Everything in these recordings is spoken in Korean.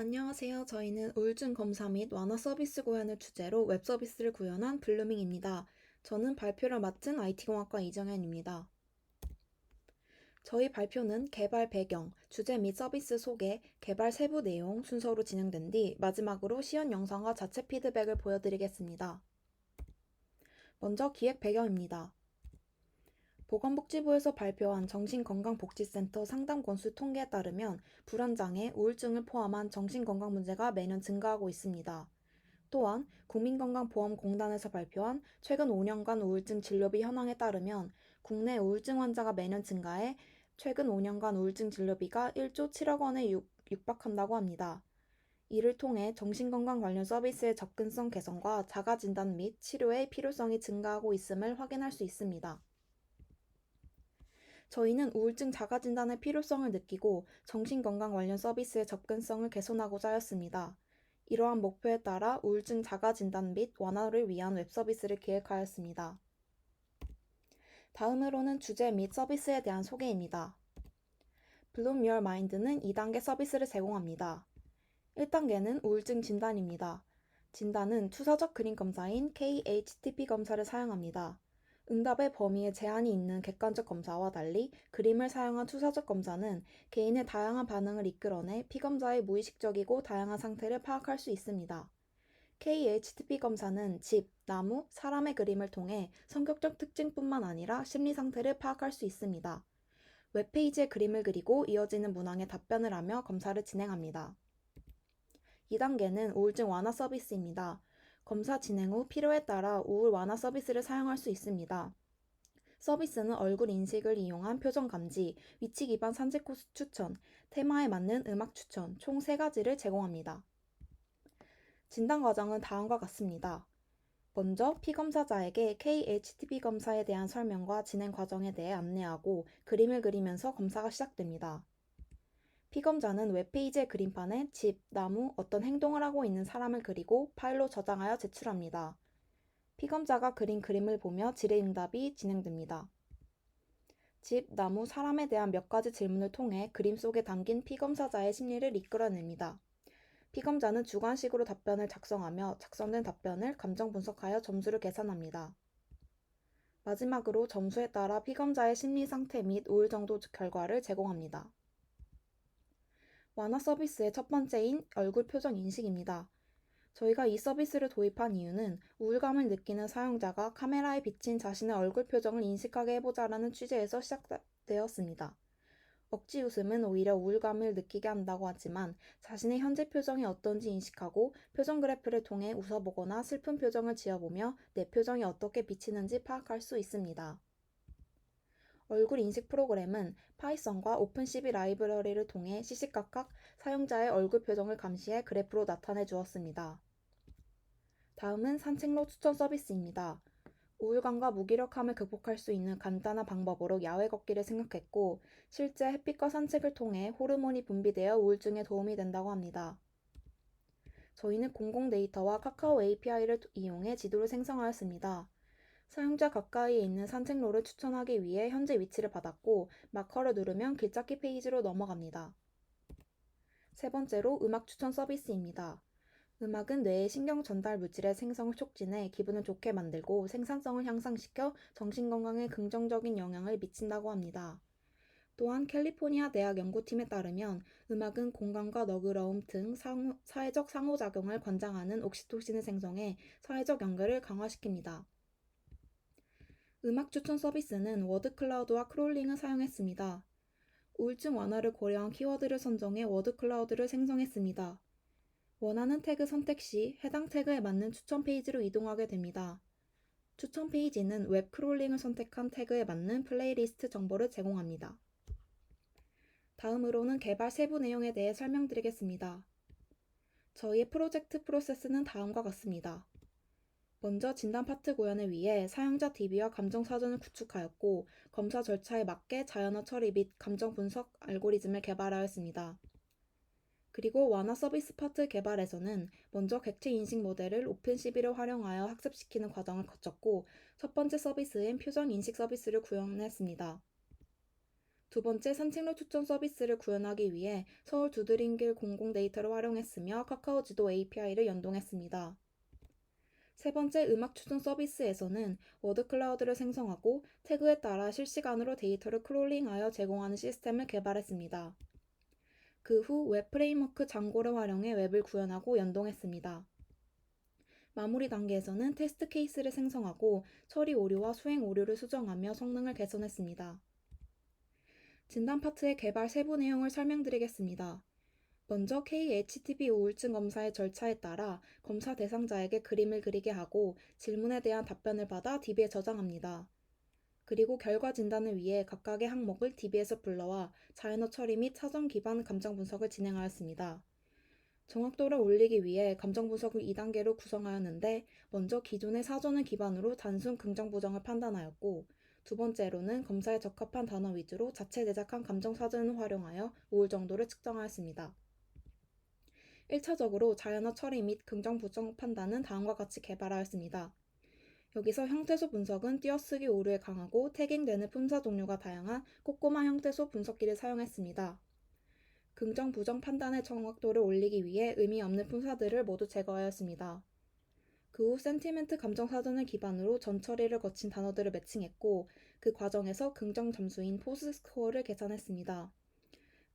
안녕하세요. 저희는 우울증 검사 및 완화 서비스 구현을 주제로 웹 서비스를 구현한 블루밍입니다. 저는 발표를 맡은 IT공학과 이정현입니다. 저희 발표는 개발 배경, 주제 및 서비스 소개, 개발 세부 내용 순서로 진행된 뒤 마지막으로 시연 영상과 자체 피드백을 보여드리겠습니다. 먼저 기획 배경입니다. 보건복지부에서 발표한 정신건강복지센터 상담 건수 통계에 따르면 불안장애, 우울증을 포함한 정신건강 문제가 매년 증가하고 있습니다. 또한 국민건강보험공단에서 발표한 최근 5년간 우울증 진료비 현황에 따르면 국내 우울증 환자가 매년 증가해 최근 5년간 우울증 진료비가 1조 7억 원에 육, 육박한다고 합니다. 이를 통해 정신건강 관련 서비스의 접근성 개선과 자가진단 및 치료의 필요성이 증가하고 있음을 확인할 수 있습니다. 저희는 우울증 자가 진단의 필요성을 느끼고 정신건강 관련 서비스의 접근성을 개선하고자 하였습니다. 이러한 목표에 따라 우울증 자가 진단 및 완화를 위한 웹 서비스를 기획하였습니다. 다음으로는 주제 및 서비스에 대한 소개입니다. 블룸 Your Mind는 2단계 서비스를 제공합니다. 1단계는 우울증 진단입니다. 진단은 투사적 그림 검사인 KHTP 검사를 사용합니다. 응답의 범위에 제한이 있는 객관적 검사와 달리 그림을 사용한 투사적 검사는 개인의 다양한 반응을 이끌어내 피검자의 무의식적이고 다양한 상태를 파악할 수 있습니다. KHTP 검사는 집, 나무, 사람의 그림을 통해 성격적 특징뿐만 아니라 심리 상태를 파악할 수 있습니다. 웹페이지에 그림을 그리고 이어지는 문항에 답변을 하며 검사를 진행합니다. 2단계는 우울증 완화 서비스입니다. 검사 진행 후 필요에 따라 우울 완화 서비스를 사용할 수 있습니다. 서비스는 얼굴 인식을 이용한 표정 감지, 위치 기반 산책 코스 추천, 테마에 맞는 음악 추천 총 3가지를 제공합니다. 진단 과정은 다음과 같습니다. 먼저 피검사자에게 KHTP 검사에 대한 설명과 진행 과정에 대해 안내하고 그림을 그리면서 검사가 시작됩니다. 피검자는 웹페이지의 그림판에 집, 나무, 어떤 행동을 하고 있는 사람을 그리고 파일로 저장하여 제출합니다. 피검자가 그린 그림을 보며 질의응답이 진행됩니다. 집, 나무, 사람에 대한 몇 가지 질문을 통해 그림 속에 담긴 피검사자의 심리를 이끌어냅니다. 피검자는 주관식으로 답변을 작성하며 작성된 답변을 감정 분석하여 점수를 계산합니다. 마지막으로 점수에 따라 피검자의 심리 상태 및 우울 정도 결과를 제공합니다. 완화 서비스의 첫 번째인 얼굴 표정 인식입니다. 저희가 이 서비스를 도입한 이유는 우울감을 느끼는 사용자가 카메라에 비친 자신의 얼굴 표정을 인식하게 해보자라는 취지에서 시작되었습니다. 억지 웃음은 오히려 우울감을 느끼게 한다고 하지만 자신의 현재 표정이 어떤지 인식하고 표정 그래프를 통해 웃어보거나 슬픈 표정을 지어보며 내 표정이 어떻게 비치는지 파악할 수 있습니다. 얼굴 인식 프로그램은 파이썬과 오픈CV 라이브러리를 통해 시시각각 사용자의 얼굴 표정을 감시해 그래프로 나타내 주었습니다. 다음은 산책로 추천 서비스입니다. 우울감과 무기력함을 극복할 수 있는 간단한 방법으로 야외 걷기를 생각했고 실제 햇빛과 산책을 통해 호르몬이 분비되어 우울증에 도움이 된다고 합니다. 저희는 공공 데이터와 카카오 API를 이용해 지도를 생성하였습니다. 사용자 가까이에 있는 산책로를 추천하기 위해 현재 위치를 받았고 마커를 누르면 길찾기 페이지로 넘어갑니다. 세 번째로 음악 추천 서비스입니다. 음악은 뇌의 신경 전달 물질의 생성을 촉진해 기분을 좋게 만들고 생산성을 향상시켜 정신건강에 긍정적인 영향을 미친다고 합니다. 또한 캘리포니아 대학 연구팀에 따르면 음악은 공감과 너그러움 등 사회적 상호작용을 관장하는 옥시토신을 생성해 사회적 연결을 강화시킵니다. 음악 추천 서비스는 워드 클라우드와 크롤링을 사용했습니다. 우울증 완화를 고려한 키워드를 선정해 워드 클라우드를 생성했습니다. 원하는 태그 선택 시 해당 태그에 맞는 추천 페이지로 이동하게 됩니다. 추천 페이지는 웹 크롤링을 선택한 태그에 맞는 플레이리스트 정보를 제공합니다. 다음으로는 개발 세부 내용에 대해 설명드리겠습니다. 저희의 프로젝트 프로세스는 다음과 같습니다. 먼저 진단 파트 구현을 위해 사용자 DB와 감정 사전을 구축하였고 검사 절차에 맞게 자연어 처리 및 감정 분석 알고리즘을 개발하였습니다. 그리고 완화 서비스 파트 개발에서는 먼저 객체 인식 모델을 오픈CV를 활용하여 학습시키는 과정을 거쳤고 첫 번째 서비스인 표정 인식 서비스를 구현했습니다. 두 번째, 산책로 추천 서비스를 구현하기 위해 서울 두드림길 공공 데이터를 활용했으며 카카오 지도 API를 연동했습니다. 세 번째, 음악 추천 서비스에서는 워드 클라우드를 생성하고 태그에 따라 실시간으로 데이터를 크롤링하여 제공하는 시스템을 개발했습니다. 그 후 웹 프레임워크 장고를 활용해 웹을 구현하고 연동했습니다. 마무리 단계에서는 테스트 케이스를 생성하고 처리 오류와 수행 오류를 수정하며 성능을 개선했습니다. 진단 파트의 개발 세부 내용을 설명드리겠습니다. 먼저 KHTP 우울증 검사의 절차에 따라 검사 대상자에게 그림을 그리게 하고 질문에 대한 답변을 받아 DB에 저장합니다. 그리고 결과 진단을 위해 각각의 항목을 DB에서 불러와 자연어 처리 및 사전 기반 감정 분석을 진행하였습니다. 정확도를 올리기 위해 감정 분석을 2단계로 구성하였는데 먼저 기존의 사전을 기반으로 단순 긍정 부정을 판단하였고 두 번째로는 검사에 적합한 단어 위주로 자체 제작한 감정 사전을 활용하여 우울 정도를 측정하였습니다. 1차적으로 자연어 처리 및 긍정 부정 판단은 다음과 같이 개발하였습니다. 여기서 형태소 분석은 띄어쓰기 오류에 강하고 태깅되는 품사 종류가 다양한 꼬꼬마 형태소 분석기를 사용했습니다. 긍정 부정 판단의 정확도를 올리기 위해 의미 없는 품사들을 모두 제거하였습니다. 그 후 센티멘트 감정 사전을 기반으로 전 처리를 거친 단어들을 매칭했고 그 과정에서 긍정 점수인 포스 스코어를 계산했습니다.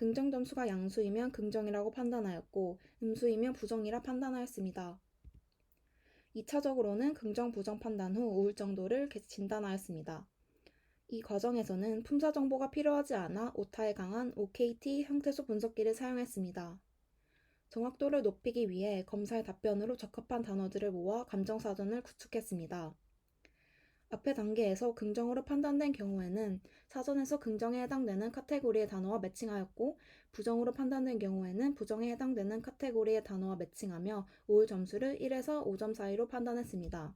긍정 점수가 양수이면 긍정이라고 판단하였고 음수이면 부정이라 판단하였습니다. 2차적으로는 긍정 부정 판단 후 우울 정도를 진단하였습니다. 이 과정에서는 품사 정보가 필요하지 않아 오타에 강한 OKT 형태소 분석기를 사용했습니다. 정확도를 높이기 위해 검사의 답변으로 적합한 단어들을 모아 감정사전을 구축했습니다. 앞의 단계에서 긍정으로 판단된 경우에는 사전에서 긍정에 해당되는 카테고리의 단어와 매칭하였고 부정으로 판단된 경우에는 부정에 해당되는 카테고리의 단어와 매칭하며 우울 점수를 1에서 5점 사이로 판단했습니다.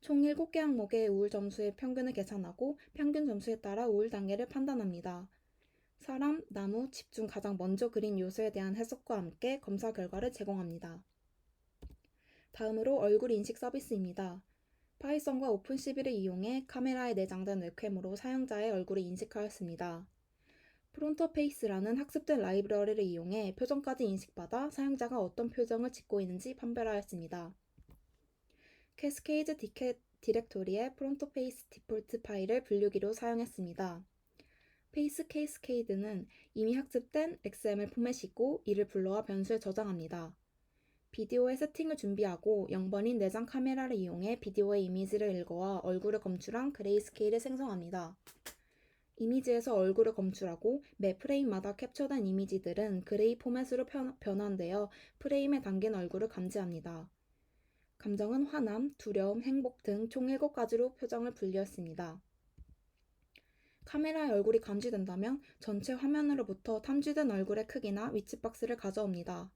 총 7개 항목의 우울 점수의 평균을 계산하고 평균 점수에 따라 우울 단계를 판단합니다. 사람, 나무, 집중 가장 먼저 그린 요소에 대한 해석과 함께 검사 결과를 제공합니다. 다음으로 얼굴 인식 서비스입니다. 파이썬과 오픈CV를 이용해 카메라에 내장된 웹캠으로 사용자의 얼굴을 인식하였습니다. 프론터페이스라는 학습된 라이브러리를 이용해 표정까지 인식받아 사용자가 어떤 표정을 짓고 있는지 판별하였습니다. 캐스케이드 디케, 디렉토리의 프론터페이스 디폴트 파일을 분류기로 사용했습니다. 페이스 캐스케이드는 이미 학습된 XML 포맷이고 이를 불러와 변수에 저장합니다. 비디오의 세팅을 준비하고 0번인 내장 카메라를 이용해 비디오의 이미지를 읽어와 얼굴을 검출한 그레이스케일을 생성합니다. 이미지에서 얼굴을 검출하고 매 프레임마다 캡처된 이미지들은 그레이 포맷으로 변환되어 프레임에 담긴 얼굴을 감지합니다. 감정은 화남, 두려움, 행복 등 총 7가지로 표정을 분류했습니다. 카메라의 얼굴이 감지된다면 전체 화면으로부터 탐지된 얼굴의 크기나 위치 박스를 가져옵니다.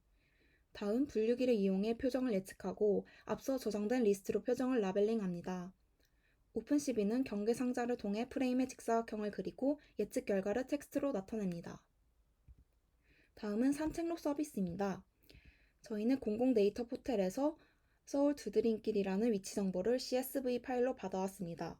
다음 분류기를 이용해 표정을 예측하고 앞서 저장된 리스트로 표정을 라벨링합니다. 오픈CV는 경계 상자를 통해 프레임의 직사각형을 그리고 예측 결과를 텍스트로 나타냅니다. 다음은 산책로 서비스입니다. 저희는 공공 데이터 포털에서 서울 두드림길이라는 위치 정보를 CSV 파일로 받아왔습니다.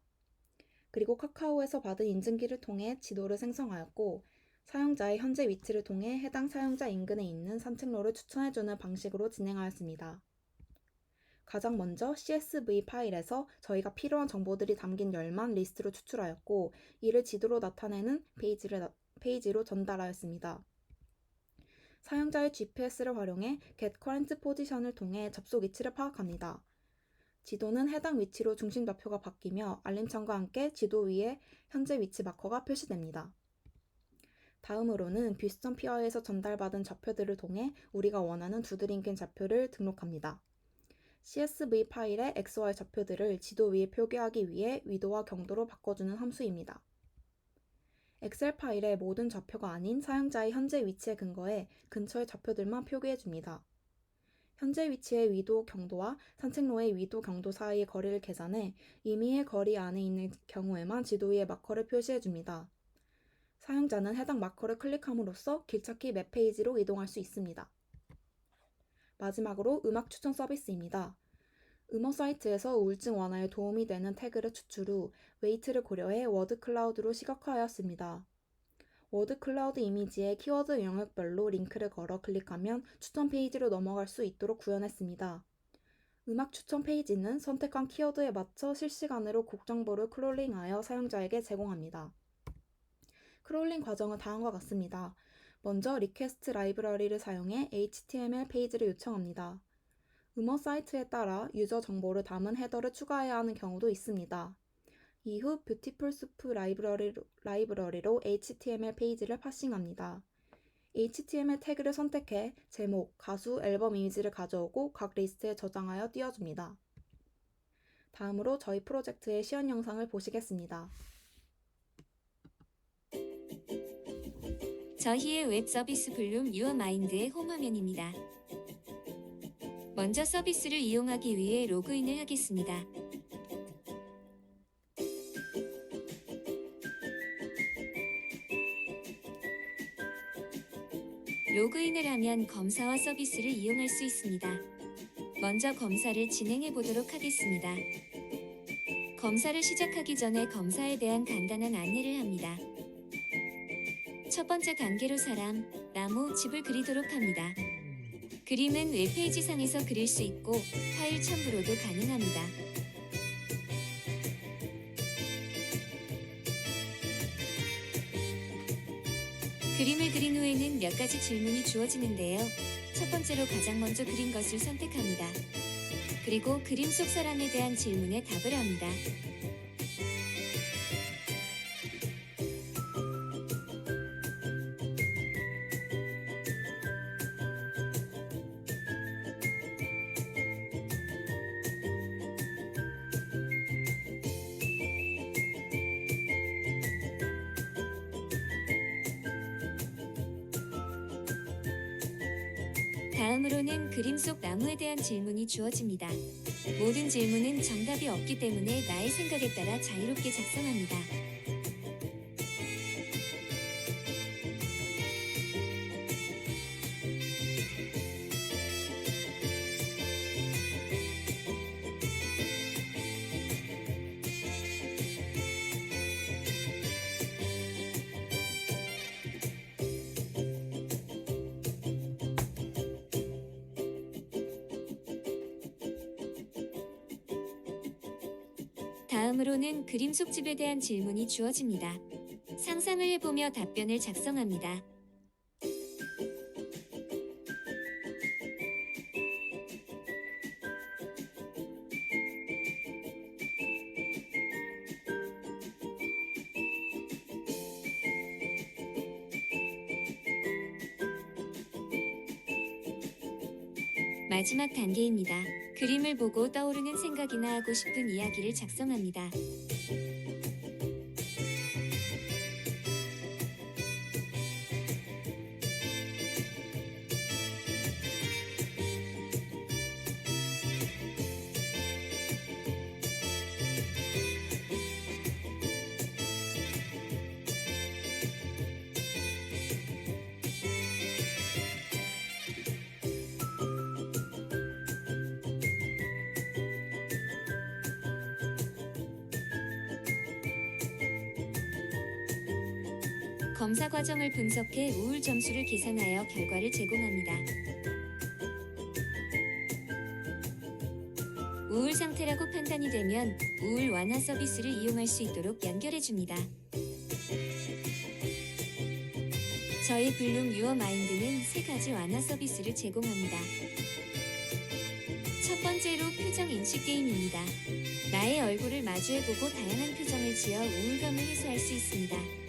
그리고 카카오에서 받은 인증기를 통해 지도를 생성하였고 사용자의 현재 위치를 통해 해당 사용자 인근에 있는 산책로를 추천해주는 방식으로 진행하였습니다. 가장 먼저 CSV 파일에서 저희가 필요한 정보들이 담긴 열만 리스트로 추출하였고 이를 지도로 나타내는 페이지를, 페이지로 전달하였습니다. 사용자의 GPS를 활용해 Get Current Position을 통해 접속 위치를 파악합니다. 지도는 해당 위치로 중심 좌표가 바뀌며 알림창과 함께 지도 위에 현재 위치 마커가 표시됩니다. 다음으로는 뷰스턴 피어에서 전달받은 좌표들을 통해 우리가 원하는 두드림길 좌표를 등록합니다. CSV 파일의 XY 좌표들을 지도 위에 표기하기 위해 위도와 경도로 바꿔주는 함수입니다. 엑셀 파일의 모든 좌표가 아닌 사용자의 현재 위치에 근거해 근처의 좌표들만 표기해 줍니다. 현재 위치의 위도 경도와 산책로의 위도 경도 사이의 거리를 계산해 임의의 거리 안에 있는 경우에만 지도 위에 마커를 표시해 줍니다. 사용자는 해당 마커를 클릭함으로써 길찾기 맵 페이지로 이동할 수 있습니다. 마지막으로 음악 추천 서비스입니다. 음원 사이트에서 우울증 완화에 도움이 되는 태그를 추출 후 웨이트를 고려해 워드 클라우드로 시각화하였습니다. 워드 클라우드 이미지에 키워드 영역별로 링크를 걸어 클릭하면 추천 페이지로 넘어갈 수 있도록 구현했습니다. 음악 추천 페이지는 선택한 키워드에 맞춰 실시간으로 곡 정보를 크롤링하여 사용자에게 제공합니다. 크롤링 과정은 다음과 같습니다. 먼저 리퀘스트 라이브러리를 사용해 HTML 페이지를 요청합니다. 음원 사이트에 따라 유저 정보를 담은 헤더를 추가해야 하는 경우도 있습니다. 이후 뷰티풀 수프 라이브러리로, 라이브러리로 HTML 페이지를 파싱합니다. HTML 태그를 선택해 제목, 가수, 앨범 이미지를 가져오고 각 리스트에 저장하여 띄워줍니다. 다음으로 저희 프로젝트의 시연 영상을 보시겠습니다. 저희의 웹 서비스 블룸 유어 마인드의 홈 화면입니다. 먼저 서비스를 이용하기 위해 로그인을 하겠습니다. 로그인을 하면 검사와 서비스를 이용할 수 있습니다. 먼저 검사를 진행해 보도록 하겠습니다. 검사를 시작하기 전에 검사에 대한 간단한 안내를 합니다. 첫 번째 단계로 사람, 나무, 집을 그리도록 합니다. 그림은 웹페이지 상에서 그릴 수 있고 파일 첨부로도 가능합니다. 그림을 그린 후에는 몇 가지 질문이 주어지는데요. 첫 번째로 가장 먼저 그린 것을 선택합니다. 그리고 그림 속 사람에 대한 질문에 답을 합니다. 다음으로는 그림 속 나무에 대한 질문이 주어집니다. 모든 질문은 정답이 없기 때문에 나의 생각에 따라 자유롭게 작성합니다. 다음으로는 그림 속 집에 대한 질문이 주어집니다. 상상을 해보며 답변을 작성합니다. 마지막 단계입니다. 그림을 보고 떠오르는 생각이나 하고 싶은 이야기를 작성합니다. 검사 과정을 분석해 우울 점수를 계산하여 결과를 제공합니다. 우울 상태라고 판단이 되면 우울 완화 서비스를 이용할 수 있도록 연결해 줍니다. 저희 블룸 유어 마인드는 세 가지 완화 서비스를 제공합니다. 첫 번째로 표정 인식 게임입니다. 나의 얼굴을 마주해보고 다양한 표정을 지어 우울감을 해소할 수 있습니다.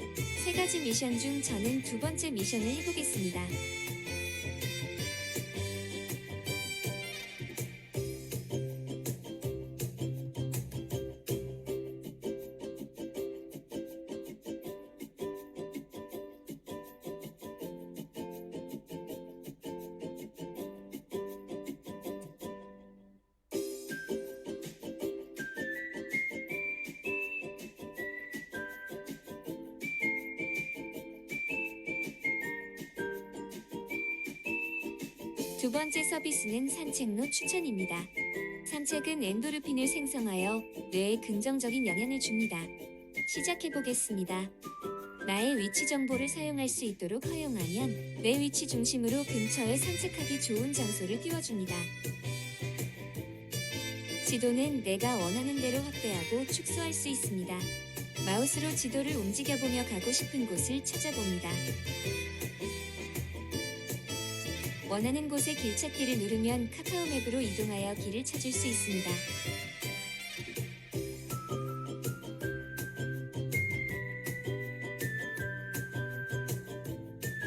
세 가지 미션 중 저는 두 번째 미션을 해보겠습니다. 두 번째 서비스는 산책로 추천입니다. 산책은 엔도르핀을 생성하여 뇌에 긍정적인 영향을 줍니다. 시작해 보겠습니다. 나의 위치 정보를 사용할 수 있도록 허용하면 내 위치 중심으로 근처에 산책하기 좋은 장소를 띄워줍니다. 지도는 내가 원하는 대로 확대하고 축소할 수 있습니다. 마우스로 지도를 움직여보며 가고 싶은 곳을 찾아봅니다. 원하는 곳의 길 찾기를 누르면 카카오 맵으로 이동하여 길을 찾을 수 있습니다.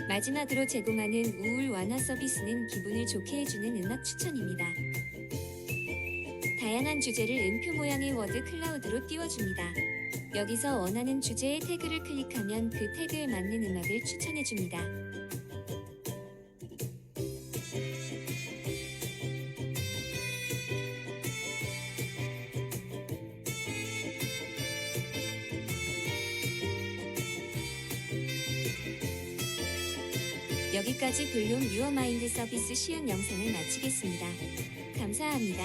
마지막으로 제공하는 우울 완화 서비스는 기분을 좋게 해주는 음악 추천입니다. 다양한 주제를 음표 모양의 워드 클라우드로 띄워줍니다. 여기서 원하는 주제의 태그를 클릭하면 그 태그에 맞는 음악을 추천해줍니다. 유어 마인드 서비스 쉬운 영상을 마치겠습니다. 감사합니다.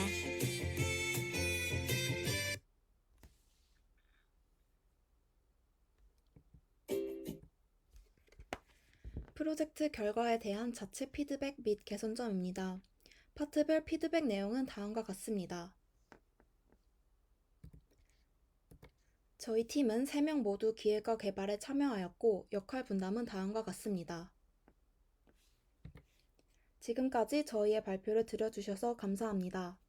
프로젝트 결과에 대한 자체 피드백 및 개선점입니다. 파트별 피드백 내용은 다음과 같습니다. 저희 팀은 3명 모두 기획과 개발에 참여하였고 역할 분담은 다음과 같습니다. 지금까지 저희의 발표를 들어주셔서 감사합니다.